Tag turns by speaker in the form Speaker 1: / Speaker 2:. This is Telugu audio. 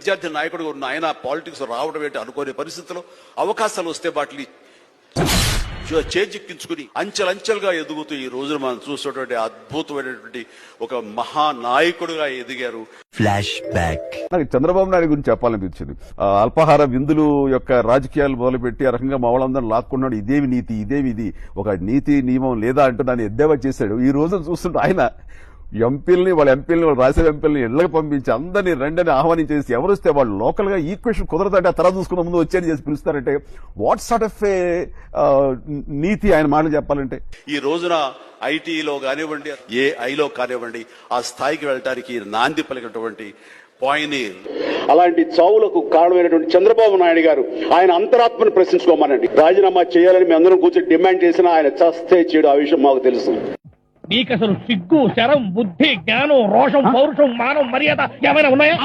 Speaker 1: విద్యార్థి నాయకుడిగా ఉన్న ఆయన పాలిటిక్స్ రావడం ఏంటి అనుకోని పరిస్థితుల్లో అవకాశాలు వస్తే వాటిని చేజిక్కించుకుని అంచెలంచెలుగా ఎదుగుతూ ఈ రోజున మనం చూసినటువంటి అద్భుతమైనటువంటి ఒక మహానాయకుడిగా ఎదిగారు.
Speaker 2: ఫ్లాష్ బ్యాక్
Speaker 3: నాకు చంద్రబాబు నాయుడు గురించి చెప్పాలనిపించింది అల్పాహార విందులు యొక్క రాజకీయాలు మొదలుపెట్టి ఆ రకంగా మా వాళ్ళందరూ లాక్కున్నాడు. ఇదేమి నీతి ఇదేమి ఇది? ఒక నీతి నియమం లేదా అంటూ దాన్ని ఎద్దేవా చేశాడు. ఈ రోజు చూస్తుంటే ఆయన ఎంపీలని వాళ్ళ ఎంపీలని వాళ్ళ రాజ్యసభ ఎంపీలని ఇళ్ళకు పంపించి అందరినీ రెండని ఆహ్వానించేసి ఎవరు వస్తే వాళ్ళు లోకల్గా ఈక్వేషన్ కుదరదంటే ఆ తర్వాత చూసుకున్న ముందు వచ్చేది చేసి పిలుస్తారంటే వాట్ సార్ట్ ఆఫ్ ఏ నీతి ఆయన మాటలు చెప్పాలంటే?
Speaker 1: ఈ రోజున ఐటీలో కానివ్వండి ఏ ఐలో కానివ్వండి ఆ స్థాయికి వెళ్ళటానికి నాంది పలికినటువంటి పాయినీర్.
Speaker 4: అలాంటి చావులకు కారణమైనటువంటి చంద్రబాబు నాయుడు గారు ఆయన అంతరాత్మను ప్రశ్నించుకోమనండి. రాజీనామా చేయాలని మేము అందరం కూర్చొని డిమాండ్ చేసినా ఆయన చస్తే చేయడు ఆ విషయం మాకు తెలుసు.
Speaker 5: నీకు అసలు సిగ్గు శరం బుద్ధి జ్ఞానం రోషం పౌరుషం మానం మర్యాద ఏమైనా ఉన్నాయా?